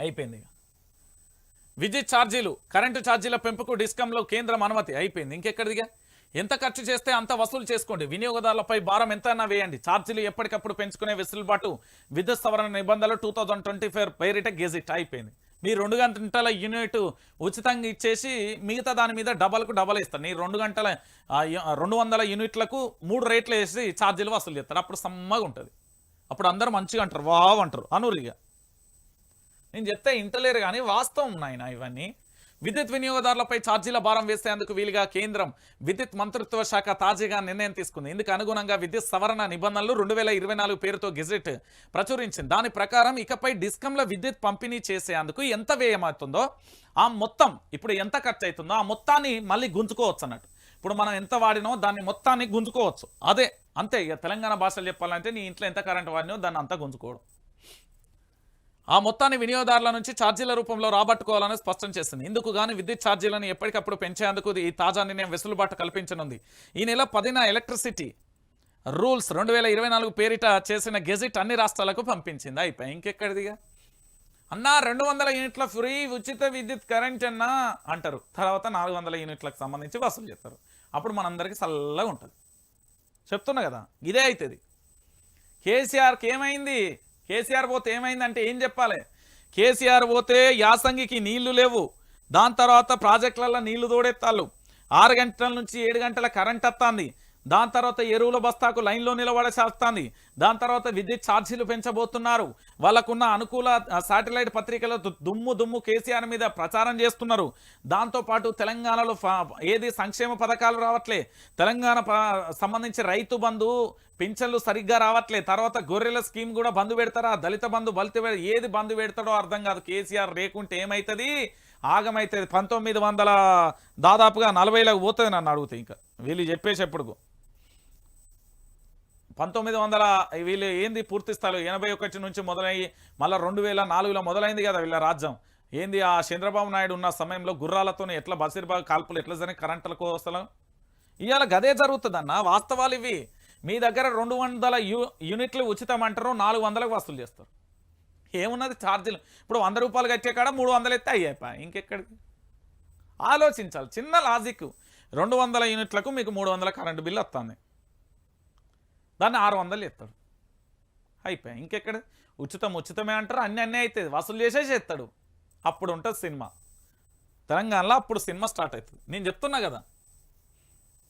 అయిపోయింది ఇక. విద్యుత్ ఛార్జీలు కరెంటు ఛార్జీల పెంపుకు డిస్కంలో కేంద్రం అనుమతి అయిపోయింది. ఇంకెక్కడిదిగా? ఎంత ఖర్చు చేస్తే అంత వసూలు చేసుకోండి. వినియోగదారులపై భారం ఎంతైనా వేయండి. ఛార్జీలు ఎప్పటికప్పుడు పెంచుకునే వెసులుబాటు విద్యుత్ సవరణ నిబంధనలు టూ థౌజండ్ ట్వంటీ ఫోర్ పేరిట గెజిట్ అయిపోయింది. మీ రెండు గంటల యూనిట్ ఉచితంగా ఇచ్చేసి మిగతా దాని మీద డబల్కు డబల్ ఇస్తారు. నేను రెండు గంటల రెండు వందల యూనిట్లకు మూడు రేట్లు వేసి ఛార్జీలు వసూలు చేస్తారు. అప్పుడు సమ్మగా ఉంటుంది. అప్పుడు అందరూ మంచిగా అంటారు. వావ్ అంటారు. అనూరిగా. నేను చెప్తే ఇంటలేరు కానీ వాస్తవం నాయన ఇవన్నీ. విద్యుత్ వినియోగదారులపై ఛార్జీల భారం వేసేందుకు వీలుగా కేంద్రం విద్యుత్ మంత్రిత్వ శాఖ తాజాగా నిర్ణయం తీసుకుంది. ఇందుకు అనుగుణంగా విద్యుత్ సవరణ నిబంధనలు రెండు వేల ఇరవై నాలుగు పేరుతో గెజెట్ ప్రచురించింది. దాని ప్రకారం ఇకపై డిస్కంల విద్యుత్ పంపిణీ చేసేందుకు ఎంత వ్యయమవుతుందో ఆ మొత్తం ఇప్పుడు ఎంత ఖర్చు అవుతుందో ఆ మొత్తాన్ని మళ్ళీ గుంజుకోవచ్చు అన్నట్టు ఇప్పుడు మనం ఎంత వాడినో దాన్ని మొత్తాన్ని గుంజుకోవచ్చు. అదే అంతే. ఇక తెలంగాణ భాషలు చెప్పాలంటే నీ ఇంట్లో ఎంత కరెంట్ వాడినో దాన్ని అంతా గుంజుకోవడం. ఆ మొత్తాన్ని వినియోగదారుల నుంచి ఛార్జీల రూపంలో రాబట్టుకోవాలని స్పష్టం చేసింది. ఇందుకు గాను విద్యుత్ ఛార్జీలను ఎప్పటికప్పుడు పెంచేందుకు ఈ తాజా నిర్ణయం వెసులుబాటు కల్పించనుంది. ఈ నెల పదిన ఎలక్ట్రిసిటీ రూల్స్ రెండు వేల ఇరవై నాలుగు పేరిట చేసిన గెజిట్ అన్ని రాష్ట్రాలకు పంపించింది. అయిపోయి ఇంకెక్కడిదిగా? అన్నా రెండు వందల యూనిట్ల ఫ్రీ ఉచిత విద్యుత్ కరెంట్ అన్నా అంటారు. తర్వాత నాలుగు వందల యూనిట్లకు సంబంధించి వసూలు చేస్తారు. అప్పుడు మనందరికీ చల్లగా ఉంటుంది. చెప్తున్నా కదా ఇదే అవుతుంది కేసీఆర్కి ఏమైంది? కేసీఆర్ పోతే ఏమైందంటే ఏం చెప్పాలి? కేసీఆర్ పోతే యాసంగికి నీళ్ళు లేవు. దాని తర్వాత ప్రాజెక్టులలో నీళ్ళు తోడెత్తాళ్ళు ఆరు గంటల నుంచి ఏడు గంటల కరెంట్ వస్తుంది దాని తర్వాత ఎరువుల బస్తాకు లైన్లో నిలబడేసేస్తుంది దాని తర్వాత విద్యుత్ ఛార్జీలు పెంచబోతున్నారు. వాళ్ళకున్న అనుకూల శాటిలైట్ పత్రికల దుమ్ము దుమ్ము కేసీఆర్ మీద ప్రచారం చేస్తున్నారు. దాంతోపాటు తెలంగాణలో ఏది సంక్షేమ పథకాలు రావట్లే తెలంగాణ సంబంధించి రైతు బంధు పింఛన్లు సరిగ్గా రావట్లే తర్వాత గొర్రెల స్కీమ్ కూడా బంధు పెడతారా దళిత బంధు బలిత ఏది బంధు పెడతాడో అర్థం కాదు. కేసీఆర్ లేకుంటే ఏమవుతుంది ఆగమైతుంది. పంతొమ్మిది వందల దాదాపుగా నలభైలకు పోతుంది నన్ను అడిగితే ఇంకా. వీళ్ళు చెప్పేసేప్పుడు పంతొమ్మిది వందల వీళ్ళు ఏంది పూర్తి ఎనభై ఒకటి నుంచి మొదలయ్యి మళ్ళీ రెండు వేల నాలుగులో మొదలైంది కదా వీళ్ళ రాజ్యం. ఏంది ఆ చంద్రబాబు నాయుడు ఉన్న సమయంలో గుర్రాలతో ఎట్లా బసీర్బాగ్ కాల్పులు ఎట్లా జరిగిన కరెంటుల కోసం ఇవాళ గదే జరుగుతుందన్న వాస్తవాలు ఇవి. మీ దగ్గర రెండు వందల యూ యూనిట్లు ఉచితం అంటారు నాలుగు వందలకు వసూలు చేస్తారు. ఏమున్నది ఛార్జీలు? ఇప్పుడు వంద రూపాయలు కట్టే కాడ మూడు వందలు ఎత్తే అయ్యాపా ఇంకెక్కడికి? ఆలోచించాలి చిన్న లాజిక్. రెండు వందల యూనిట్లకు మీకు మూడు వందల కరెంటు బిల్లు వస్తుంది. దాన్ని ఆరు వందలు ఇస్తాడు అయిపోయాయి ఇంకెక్కడ? ఉచితం ఉచితమే అంటారు అన్ని అన్నీ అవుతుంది వసూలు చేసేసి ఎత్తాడు అప్పుడు ఉంటుంది సినిమా. తెలంగాణలో అప్పుడు సినిమా స్టార్ట్ అవుతుంది. నేను చెప్తున్నా కదా.